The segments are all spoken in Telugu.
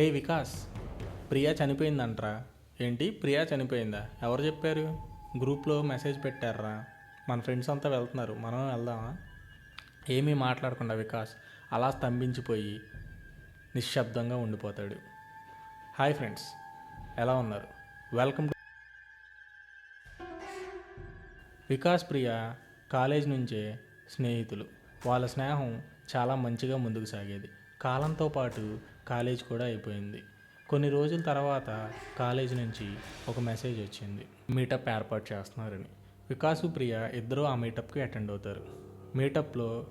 ఏ వికాస్? ప్రియా చనిపోయిందంట్రా. ఏంటి? ప్రియా చనిపోయిందా? ఎవరు చెప్పారు? గ్రూప్లో మెసేజ్ పెట్టారా? మన ఫ్రెండ్స్ అంతా వెళ్తున్నారు. మనం వెళ్దామా? ఏమీ మాట్లాడకుండా వికాస్ అలా స్తంభించిపోయి నిశ్శబ్దంగా ఉండిపోతాడు. Hi friends. ఎలా ఉన్నారు? Welcome to Vikas Priya college నుంచే స్నేహితులు. వాళ్ళ స్నేహం చాలా మంచిగా ముందుకు సాగేది. కాలంతో పాటు కాలేజ్ కూడా అయిపోయింది. కొన్ని రోజుల తర్వాత కాలేజ్ నుంచి ఒక మెసేజ్ వచ్చింది. మీటప్ ఏర్పాటు చేస్తున్నారని. వికాసు ప్రియ ఇద్దరూ ఆ మీటప్కి అటెండ్ అవుతారు. మీటప్లో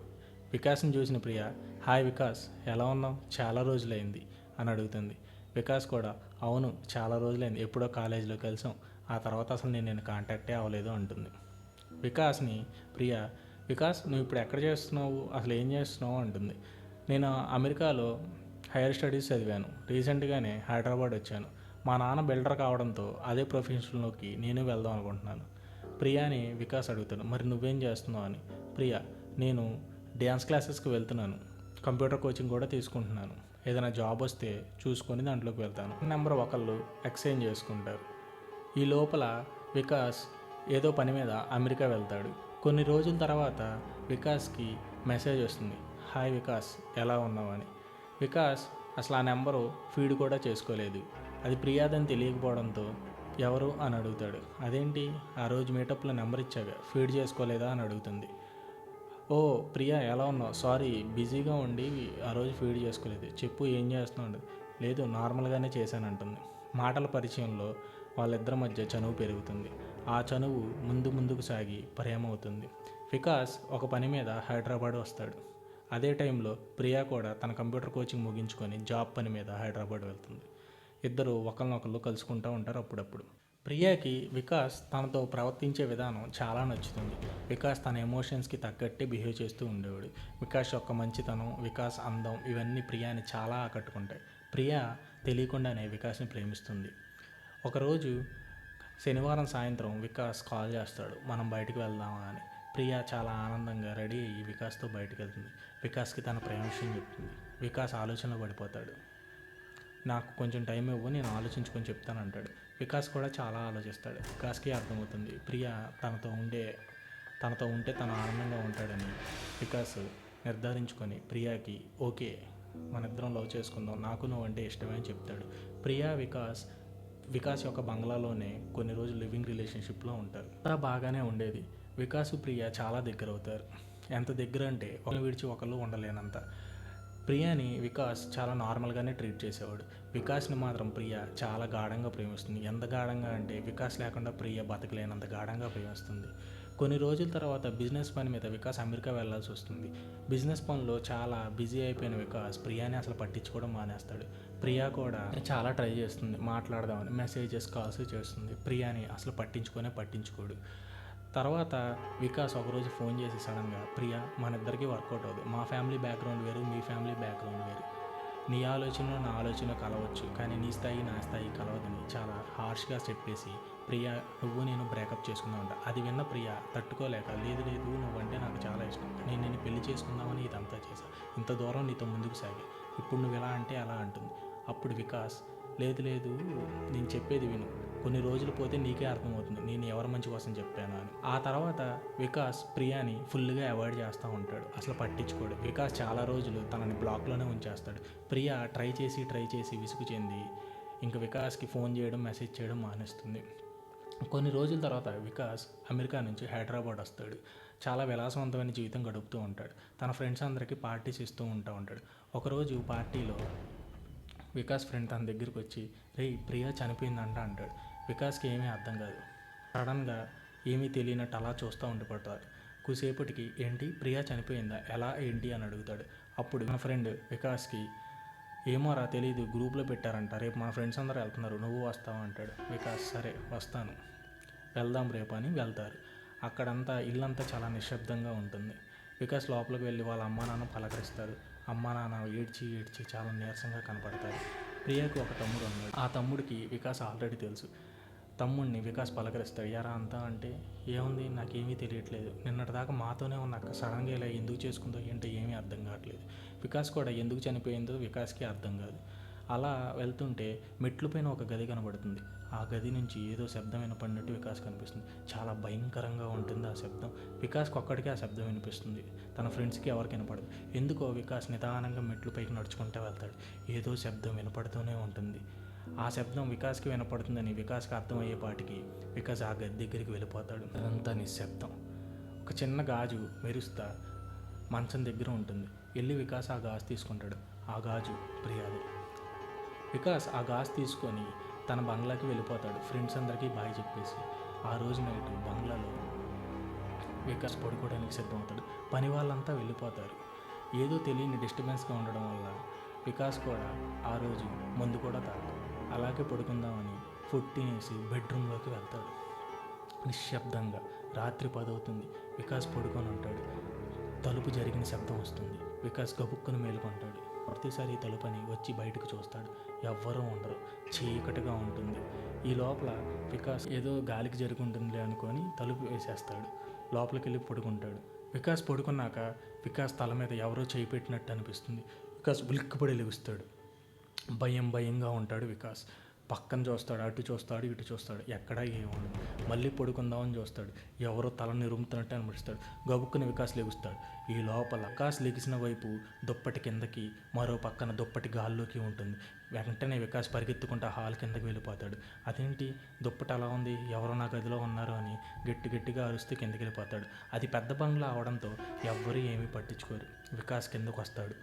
వికాస్ని చూసిన ప్రియ హాయ్ వికాస్ ఎలా ఉన్నావు? చాలా రోజులైంది అని అడుగుతుంది. వికాస్ కూడా అవును చాలా రోజులైంది. ఎప్పుడో కాలేజీలో కలిసాం. ఆ తర్వాత అసలు నేను నేను కాంటాక్టే అవ్వలేదు అంటుంది. వికాస్ని ప్రియ వికాస్ నువ్వు ఇప్పుడు ఎక్కడ చేస్తున్నావు? అసలు ఏం చేస్తున్నావు? అంటుంది. నేను అమెరికాలో హైయర్ స్టడీస్ చదివాను. రీసెంట్గానే హైదరాబాద్ వచ్చాను. మా నాన్న బిల్డర్ కావడంతో అదే ప్రొఫెషన్లోకి నేను వెళ్దాం అనుకుంటున్నాను. ప్రియాని వికాస్ అడుగుతాను మరి నువ్వేం చేస్తున్నావు? అని. ప్రియా నేను డ్యాన్స్ క్లాసెస్కి వెళ్తున్నాను. కంప్యూటర్ కోచింగ్ కూడా తీసుకుంటున్నాను. ఏదైనా జాబ్ వస్తే చూసుకొని దాంట్లోకి వెళ్తాను. నెంబర్ ఒకళ్ళు ఎక్స్చేంజ్ చేసుకుంటారు. ఈ లోపల వికాస్ ఏదో పని మీద అమెరికా వెళ్తాడు. కొన్ని రోజుల తర్వాత వికాస్కి మెసేజ్ వస్తుంది. హాయ్ వికాస్ ఎలా ఉన్నావు? అని. వికాస్ అసలు ఆ నెంబరు ఫీడ్ కూడా చేసుకోలేదు. అది ప్రియాదని తెలియకపోవడంతో ఎవరు అని అడుగుతాడు. అదేంటి? ఆ రోజు మీటప్లో నెంబర్ ఇచ్చాక ఫీడ్ చేసుకోలేదా అని అడుగుతుంది. ఓ ప్రియా ఎలా ఉన్నావు? సారీ బిజీగా ఉండి ఆ రోజు ఫీడ్ చేసుకోలేదు. చెప్పు ఏం చేస్తున్నాడు లేదు నార్మల్గానే చేశానంటుంది మాటల పరిచయంలో వాళ్ళిద్దరి మధ్య చనువు పెరుగుతుంది. ఆ చనువు ముందు ముందుకు సాగి ప్రేమ అవుతుంది. వికాస్ ఒక పని మీద హైదరాబాద్ వస్తాడు. అదే టైంలో ప్రియా కూడా తన కంప్యూటర్ కోచింగ్ ముగించుకొని జాబ్ పని మీద హైదరాబాద్ వెళ్తుంది. ఇద్దరు ఒకరినొకళ్ళు కలుసుకుంటూ ఉంటారు అప్పుడప్పుడు. ప్రియాకి వికాస్ తనతో ప్రవర్తించే విధానం చాలా నచ్చుతుంది. వికాస్ తన ఎమోషన్స్కి తగ్గట్టే బిహేవ్ చేస్తూ ఉండేవాడు. వికాస్ యొక్క మంచితనం వికాస్ అందం ఇవన్నీ ప్రియాని చాలా ఆకట్టుకుంటాయి. ప్రియా తెలియకుండానే వికాస్ని ప్రేమిస్తుంది. ఒకరోజు శనివారం సాయంత్రం వికాస్ కాల్ చేస్తాడు మనం బయటకు వెళ్దామా? అని. ప్రియా చాలా ఆనందంగా రెడీ అయ్యి వికాస్తో బయటకు వెళ్తుంది వికాస్కి తన ప్రేమ విషయం చెప్తుంది. వికాస్ ఆలోచనలో పడిపోతాడు. నాకు కొంచెం టైం ఇవ్వు నేను ఆలోచించుకొని చెప్తాను అంటాడు వికాస్ కూడా చాలా ఆలోచిస్తాడు. వికాస్కి అర్థమవుతుంది. ప్రియా తనతో ఉండే తనతో ఉంటే తను ఆనందంగా ఉంటాడని వికాస్ నిర్ధారించుకొని ప్రియాకి ఓకే మన ఇద్దరం లవ్ చేసుకుందాం. నాకు నువ్వు అంటే ఇష్టమే అని చెప్తాడు. ప్రియా వికాస్ వికాస్ యొక్క బంగ్లాలోనే కొన్ని రోజులు లివింగ్ రిలేషన్షిప్లో ఉంటారు. అంతా బాగానే ఉండేది. వికాస్ ప్రియ చాలా దగ్గర అవుతారు ఎంత దగ్గర అంటే ఒకరు విడిచి ఒకళ్ళు ఉండలేనంత. ప్రియాని వికాస్ చాలా నార్మల్గానే ట్రీట్ చేసేవాడు. వికాస్ని మాత్రం ప్రియ చాలా గాఢంగా ప్రేమిస్తుంది. ఎంత గాఢంగా అంటే వికాస్ లేకుండా ప్రియ బతకలేనంత గాఢంగా ప్రేమిస్తుంది. కొన్ని రోజుల తర్వాత బిజినెస్ పని మీద వికాస్ అమెరికా వెళ్ళాల్సి వస్తుంది. బిజినెస్ పనిలో చాలా బిజీ అయిపోయిన వికాస్ ప్రియాని అసలు పట్టించుకోవడం మానేస్తాడు. ప్రియా కూడా చాలా ట్రై చేస్తుంది. మాట్లాడదామని మెసేజెస్ కాల్స్ చేస్తుంది. ప్రియాని అసలు పట్టించుకొనే పట్టించుకోడు. తర్వాత వికాస్ ఒకరోజు ఫోన్ చేసి సడన్గా ప్రియా మన ఇద్దరికి వర్కౌట్ అవుతుంది మా ఫ్యామిలీ బ్యాక్గ్రౌండ్ వేరు మీ ఫ్యామిలీ బ్యాక్గ్రౌండ్ వేరు. నీ ఆలోచన నా ఆలోచన కలవచ్చు కానీ నీ స్థాయి నా స్థాయి కలవదని చాలా హార్ష్గా చెప్పేసి ప్రియా నువ్వు నేను బ్రేకప్ చేసుకుందామంట అది విన్న ప్రియా తట్టుకోలేక లేదు లేదు నువ్వంటే నాకు చాలా ఇష్టం. నేను నేను పెళ్ళి చేసుకుందామని ఇదంతా చేశా. ఇంత దూరం నీతో ముందుకు సాగి. ఇప్పుడు నువ్వు ఎలా అంటే అలా అంటుంది. అప్పుడు వికాస్ లేదు లేదు నేను చెప్పేది విను. కొన్ని రోజులు పోతే నీకే అర్థమవుతుంది. నేను ఎవరి మంచి కోసం చెప్పాను అని. ఆ తర్వాత వికాస్ ప్రియాని ఫుల్గా అవాయిడ్ చేస్తూ ఉంటాడు. అసలు పట్టించుకోడు. వికాస్ చాలా రోజులు తనని బ్లాక్లోనే ఉంచేస్తాడు. ప్రియా ట్రై చేసి ట్రై చేసి విసుగు చెంది ఇంకా వికాస్కి ఫోన్ చేయడం మెసేజ్ చేయడం మానేస్తుంది. కొన్ని రోజుల తర్వాత వికాస్ అమెరికా నుంచి హైదరాబాద్ వస్తాడు. చాలా విలాసవంతమైన జీవితం గడుపుతూ ఉంటాడు. తన ఫ్రెండ్స్ అందరికీ పార్టీస్ ఇస్తూ ఉంటా ఉంటాడు. ఒకరోజు పార్టీలో వికాస్ ఫ్రెండ్ తన దగ్గరికి వచ్చి రే ప్రియా చనిపోయిందంట అంటాడు. వికాస్కి ఏమీ అర్థం కాదు. సడన్గా ఏమీ తెలియనట్టు అలా చూస్తూ ఉండిపోతాడు కొద్దిసేపటికి ఏంటి? ప్రియా చనిపోయిందా? ఎలా? ఏంటి? అని అడుగుతాడు. అప్పుడు మన ఫ్రెండ్ వికాస్కి ఏమోరా తెలియదు గ్రూప్లో పెట్టారంట. రేపు మన ఫ్రెండ్స్ అందరూ వెళ్తున్నారు. నువ్వు వస్తావు? అంటాడు. వికాస్ సరే వస్తాను. వెళ్దాం రేపు అని వెళ్తారు. అక్కడంతా ఇల్లంతా చాలా నిశ్శబ్దంగా ఉంటుంది. వికాస్ లోపలికి వెళ్ళి వాళ్ళ అమ్మా నాన్న పలకరిస్తారు. అమ్మా నాన్న ఏడ్చి ఏడ్చి చాలా నీరసంగా కనపడతారు. ప్రియాకి ఒక తమ్ముడు ఉన్నాడు. ఆ తమ్ముడికి వికాస్ ఆల్రెడీ తెలుసు. తమ్ముడిని వికాస్ పలకరిస్తాడు ఎరా అంతా అంటే ఏముంది? నాకేమీ తెలియట్లేదు. నిన్నటిదాకా మాతోనే ఉన్న అక్క సడన్గా ఇలా ఎందుకు చేసుకుందో ఏంటో ఏమీ అర్థం కావట్లేదు. వికాస్ కూడా ఎందుకు చనిపోయిందో వికాస్కి అర్థం కాదు. అలా వెళ్తుంటే మెట్లపైన ఒక గది కనబడుతుంది. ఆ గది నుంచి ఏదో శబ్దం వినపడినట్టు వికాస్ కనిపిస్తుంది. చాలా భయంకరంగా ఉంటుంది ఆ శబ్దం. వికాస్కి ఒక్కడికే ఆ శబ్దం వినిపిస్తుంది. తన ఫ్రెండ్స్కి ఎవరికి వినపడదు. ఎందుకో వికాస్ నిదానంగా మెట్లు పైకి నడుచుకుంటూ వెళ్తాడు. ఏదో శబ్దం వినపడుతూనే ఉంటుంది. ఆ శబ్దం వికాస్కి వినపడుతుందని వికాస్కి అర్థమయ్యేపాటికి వికాస్ ఆ గది దగ్గరికి వెళ్ళిపోతాడు. అదంతా నిశ్శబ్దం ఒక చిన్న గాజు మెరుస్తా మంచం దగ్గర ఉంటుంది. వెళ్ళి వికాస్ ఆ గాజు తీసుకుంటాడు. ఆ గాజు ప్రియాది. వికాస్ ఆ గాజు తీసుకొని తన బంగ్లాకి వెళ్ళిపోతాడు. ఫ్రెండ్స్ అందరికీ బాయ్ చెప్పేసి. ఆ రోజు నైట్ బంగ్లాలో వికాస్ పడుకోవడానికి సిద్ధమవుతాడు. పని వాళ్ళంతా వెళ్ళిపోతారు. ఏదో తెలియని డిస్టర్బెన్స్గా ఉండడం వల్ల వికాస్ కూడా ఆ రోజు మందు కూడా తాగడు అలాగే పడుకుందామని ఫుడ్ తినేసి బెడ్రూమ్లోకి వెళ్తాడు. నిశ్శబ్దంగా రాత్రి పదవుతుంది. వికాస్ పడుకొని ఉంటాడు తలుపు జరిగిన శబ్దం వస్తుంది. వికాస్ గబుక్కును మేలుకుంటాడు. ప్రతిసారి తలుపని వచ్చి బయటకు చూస్తాడు. ఎవ్వరూ ఉండరు. చీకటిగా ఉంటుంది. ఈ లోపల వికాస్ ఏదో గాలికి జరుగుంటుందిలే అనుకొని తలుపు వేసేస్తాడు. లోపలికి వెళ్ళి పడుకుంటాడు. వికాస్ పడుకున్నాక వికాస్ తల మీద ఎవరో చేయి పెట్టినట్టు అనిపిస్తుంది. వికాస్ ఉలిక్కిపడి లెగుస్తాడు. భయం భయంగా ఉంటాడు వికాస్. పక్కన చూస్తాడు అటు చూస్తాడు ఇటు చూస్తాడు. ఎక్కడా ఏముండదు మళ్ళీ పడుకుందామని చూస్తాడు. ఎవరో తల నిరుముతున్నట్టు అనిపిస్తాడు. గబుక్కుని వికాస్ లెగుస్తాడు. ఈ లోపల వికాస్ లెగిసిన వైపు దుప్పటి కిందకి మరో పక్కన దుప్పటి గాల్లోకి ఉంటుంది. వెంటనే వికాస్ పరిగెత్తుకుంటూ హాల్ కిందకి వెళ్ళిపోతాడు. అదేంటి? దుప్పటి అలా ఉంది. ఎవరో నా గదిలో ఉన్నారు అని గట్టి గట్టిగా అరుస్తూ కిందకి వెళ్ళిపోతాడు. అది పెద్ద బంగ్లా అవడంతో ఎవ్వరూ ఏమీ పట్టించుకోరు. వికాస్ కిందకు వస్తాడు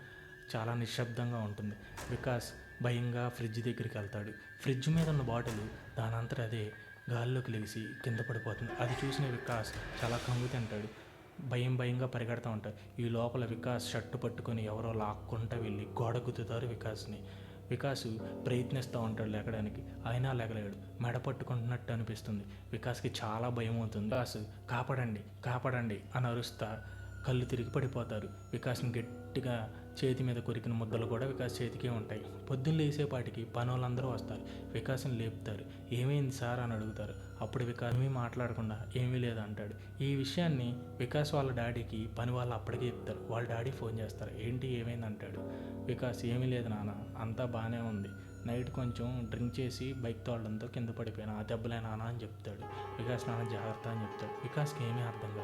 చాలా నిశ్శబ్దంగా ఉంటుంది. వికాస్ భయంగా ఫ్రిడ్జ్ దగ్గరికి వెళ్తాడు. ఫ్రిడ్జ్ మీద ఉన్న బాటిల్ దానంతట అదే గాల్లోకి లెగిసి కింద పడిపోతుంది. అది చూసిన వికాస్ చాలా కంగు తింటాడు. భయం భయంగా పరిగెడతా ఉంటాడు. ఈ లోపల వికాస్ షర్టు పట్టుకొని ఎవరో లాక్కుంటా వెళ్ళి గోడ గుద్దుతారు వికాస్ని. వికాస్ ప్రయత్నిస్తూ ఉంటాడు లేకడానికి. అయినా లేగలేడు మెడ పట్టుకుంటున్నట్టు అనిపిస్తుంది. వికాస్కి చాలా భయం అవుతుంది. వికాస్ కాపాడండి కాపాడండి అని అరుస్తా. కళ్ళు తిరిగి పడిపోతారు. వికాస్ని గట్టిగా చేతి మీద కొరికిన ముద్దలు కూడా వికాస్ చేతికే ఉంటాయి. పొద్దున్న లేసేపాటికి పనులందరూ వస్తారు. వికాసం లేపుతారు. ఏమైంది సార్? అని అడుగుతారు. అప్పుడు వికాస్ ఏమీ మాట్లాడకుండా ఏమీ లేదు అంటాడు. ఈ విషయాన్ని వికాస్ వాళ్ళ డాడీకి పని వాళ్ళు అప్పటికే చెప్తారు. వాళ్ళ డాడీ ఫోన్ చేస్తారు. ఏంటి? ఏమైంది? అంటాడు. వికాస్ ఏమీ లేదు నాన్న. అంతా బాగానే ఉంది. నైట్ కొంచెం డ్రింక్ చేసి బైక్ తోడడంతో కింద పడిపోయాను. ఆ దెబ్బలే నాన్న అని చెప్తాడు. వికాస్ నాన్న జాగ్రత్త అని చెప్తాడు. వికాస్కి ఏమీ అర్థం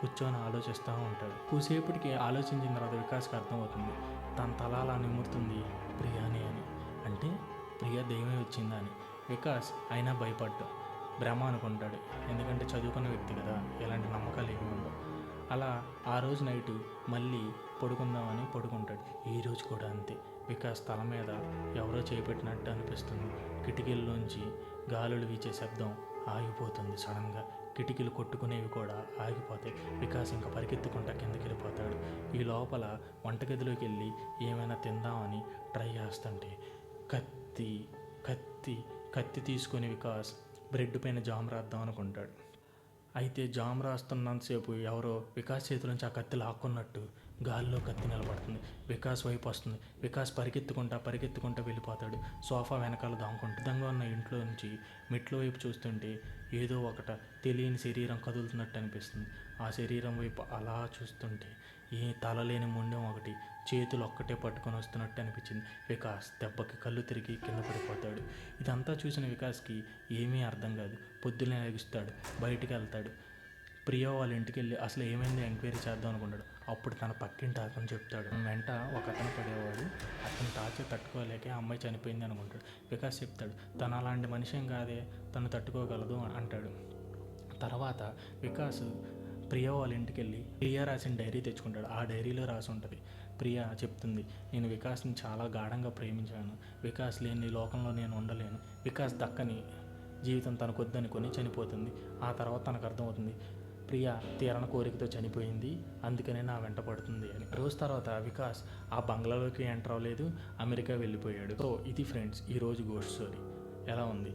కూర్చొని ఆలోచిస్తూ ఉంటాడు. కూసేపటికి ఆలోచించిన తర్వాత వికాస్కి అర్థమవుతుంది. తన తల అలా నిమురుతుంది ప్రియాని అని. అంటే ప్రియ దైవమే వచ్చిందా అని. వికాస్ అయినా భయపడ్డు. భ్రమ అనుకుంటాడు. ఎందుకంటే చదువుకున్న వ్యక్తి కదా. ఎలాంటి నమ్మకాలు ఏమి ఉండవు. అలా ఆ రోజు నైటు మళ్ళీ పడుకుందామని పడుకుంటాడు. ఈ రోజు కూడా అంతే. వికాస్ తల మీద ఎవరో చేపెట్టినట్టు అనిపిస్తుంది. కిటికీల్లోంచి గాలులు వీచే శబ్దం ఆగిపోతుంది సడన్గా. కిటికీలు కొట్టుకునేవి కూడా ఆగిపోతాయి. వికాస్ ఇంకా పరిగెత్తుకుంటా కిందకి వెళ్ళిపోతాడు ఈ లోపల వంటగదిలోకి వెళ్ళి ఏమైనా తిందామని ట్రై చేస్తుంటే కత్తి కత్తి కత్తి తీసుకొని వికాస్ బ్రెడ్ పైన జామ్ రాద్దాం అనుకుంటాడు. అయితే జామ్ రాస్తున్నంతసేపు ఎవరో వికాస్ చేతిలోంచి ఆ కత్తి లాక్కున్నట్టు గాల్లో కత్తి నిలబడుతుంది. వికాస్ వైపు వస్తుంది. వికాస్ పరిగెత్తుకుంటా పరిగెత్తుకుంటా వెళ్ళిపోతాడు. సోఫా వెనకాల దాముకుంటూ విధంగా ఉన్న ఇంట్లో నుంచి మెట్ల వైపు చూస్తుంటే ఏదో ఒకట తెలియని శరీరం కదులుతున్నట్టు అనిపిస్తుంది. ఆ శరీరం వైపు అలా చూస్తుంటే ఏ తలలేని ముండెం ఒకటి చేతులు ఒక్కటే పట్టుకొని వస్తున్నట్టు అనిపించింది. వికాస్ దెబ్బకి కళ్ళు తిరిగి కింద పడిపోతాడు. ఇదంతా చూసిన వికాస్కి ఏమీ అర్థం కాదు. పొద్దున్నే ఎగుస్తాడు బయటికి వెళ్తాడు. ప్రియ వాళ్ళ ఇంటికి వెళ్ళి అసలు ఏమైంది? ఎంక్వైరీ చేద్దాం అనుకుంటాడు. అప్పుడు తన పక్కింటి అతను చెప్తాడు. వెంట ఒక అతను పడేవాడు. అతను తాచి తట్టుకోలేక అమ్మాయి చనిపోయింది అనుకుంటాడు. వికాస్ చెప్తాడు తను అలాంటి మనిషి కాదే తను తట్టుకోగలదు అంటాడు. తర్వాత వికాస్ ప్రియ వాళ్ళ ఇంటికి వెళ్ళి ప్రియ రాసిన డైరీ తెచ్చుకుంటాడు. ఆ డైరీలో రాసి ఉంటుంది. ప్రియ చెప్తుంది నేను వికాస్ని చాలా గాఢంగా ప్రేమించాను. వికాస్ లేని లోకంలో నేను ఉండలేను. వికాస్ దక్కని జీవితం తనకు కొని చనిపోతుంది. ఆ తర్వాత తనకు అర్థమవుతుంది. ప్రియ తీరణ కోరికతో చనిపోయింది. అందుకనే నా వెంట పడుతుంది అని. రోజు తర్వాత వికాస్ ఆ బంగ్లాలోకి ఎంటర్ అవ్వలేదు అమెరికా వెళ్ళిపోయాడు. సో ఇది ఫ్రెండ్స్ ఈరోజు గోస్ట్ స్టోరీ ఎలా ఉంది?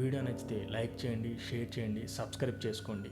వీడియో నచ్చితే లైక్ చేయండి షేర్ చేయండి సబ్స్క్రైబ్ చేసుకోండి.